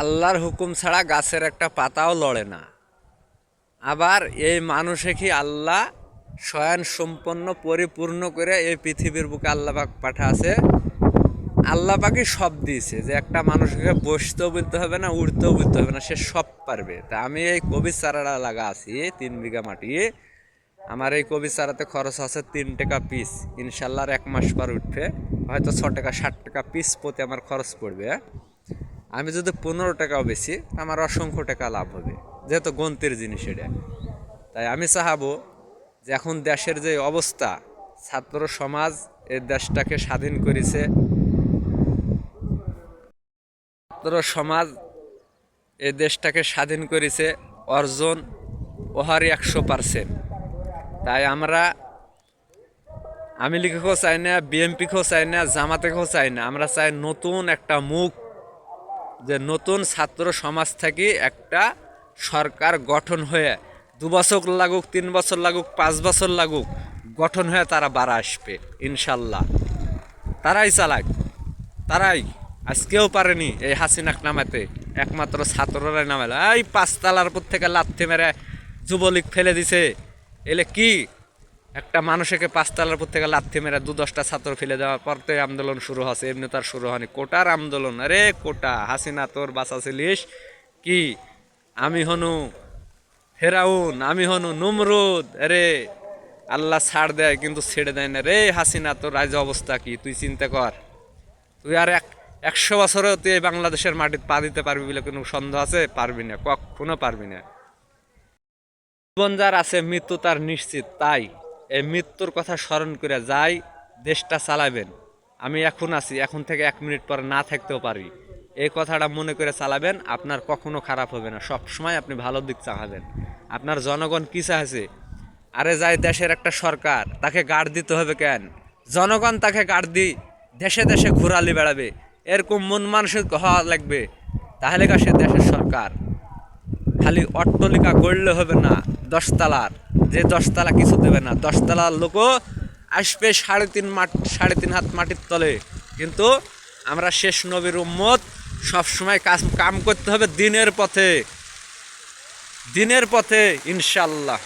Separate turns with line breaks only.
আল্লাহর হুকুম ছাড়া গাছের একটা পাতাও লড়ে না। আবার এই মানুষে কি আল্লাহ স্বয়ং সম্পন্ন, পরিপূর্ণ করে এই পৃথিবীর বুকে আল্লাহ পাঠা আছে আল্লাহ পাকই সব দিয়েছে যে একটা মানুষকে বসতেও বলতে হবে না, উঠতেও বলতে হবে না, সে সব পারবে। তা আমি এই কবি চারাটা লাগা আছি, তিন বিঘা মাটি। আমার এই কবি চারাতে খরচ আছে তিন টাকা পিস। ইনশাল্লাহ এক মাস পর উঠবে, হয়তো ছ টাকা ষাট টাকা পিস প্রতি আমার খরচ পড়বে। আমি যদি পনেরো টাকাও বেশি, আমার অসংখ্য টাকা লাভ হবে। যেহেতু গন্তির জিনিস এটা। তাই আমি চাহাবো যে এখন দেশের যে অবস্থা, ছাত্র সমাজ এই দেশটাকে স্বাধীন করেছে। ছাত্র সমাজ এই দেশটাকে স্বাধীন করেছে অর্জন ওহারি একশো পারসেন্ট। তাই আমরা আমি লিখেও চাই না বিএমপিকেও চাই না, জামাতেকেও চাই না। আমরা চাই নতুন একটা মুখ যে নতুন ছাত্র সমাজ থেকে একটা সরকার গঠন হয়ে দু বছর লাগুক, তিন বছর লাগুক, পাঁচ বছর লাগুক, গঠন হয়ে তারা বাড়া আসবে, ইনশাল্লাহ। তারাই চালাক, তারাই। আজকেও পারেনি এই হাসিনাক নামাতে, একমাত্র ছাত্ররাই নামালো। এই পাঁচতলার উপর থেকে লাথি মেরে যুবলীগ ফেলে দিছে। এলে কি একটা মানুষকে পাঁচতলার উপর থেকে লাথি মেরে দু দশটা ছাত্র ফেলে দেওয়ার পর তো আন্দোলন শুরু হচ্ছে। এমনি তার শুরু হয়নি। কোটার আন্দোলন। আরে কোটা, হাসিনা তোর বাঁচা ছিলিস? কি? আমি হনু ফেরাউন, আমি হনু নুমরুদ। আরে আল্লাহ ছাড় দেয় কিন্তু ছেড়ে দেয় না। রে হাসিনা তোর রাজ অবস্থা কি? তুই চিন্তা কর। তুই আর এক, একশো বছরেও তুই বাংলাদেশের মাটিতে পা দিতে পারবি বলে কোনো সন্দেহ আছে? পারবি না, কখনো পারবি না। জীবন যার আছে, মৃত্যু তার নিশ্চিত, তাই। এই মৃত্যুর কথা স্মরণ করে যাই, দেশটা চালাবেন। আমি এখন আছি, এখন থেকে এক মিনিট পরে না থাকতেও পারি। এই কথাটা মনে করে চালাবেন, আপনার কখনো খারাপ হবে না। সব সময় আপনি ভালো দিক চাহাবেন। আপনার জনগণ কী চাইছে আরে যাই, দেশের একটা সরকার, তাকে গার্ড দিতে হবে কেন? জনগণ তাকে গার্ড দি দেশে দেশে ঘুরালি বেড়াবে, এরকম মন মানসিক হওয়া লাগবে। তাহলে সে দেশের সরকার। খালি অট্টলিকা গড়লে হবে না। দশতলার। যে দশতলা কিছু দেবে না। দশতলার লোকও আসবে সাড়ে তিন মাঠ, সাড়ে তিন হাত মাটির তলে। কিন্তু আমরা শেষ নবীর উম্মত, সবসময় কাজ, কাম করতে হবে দিনের পথে। দিনের পথে ইনশাল্লাহ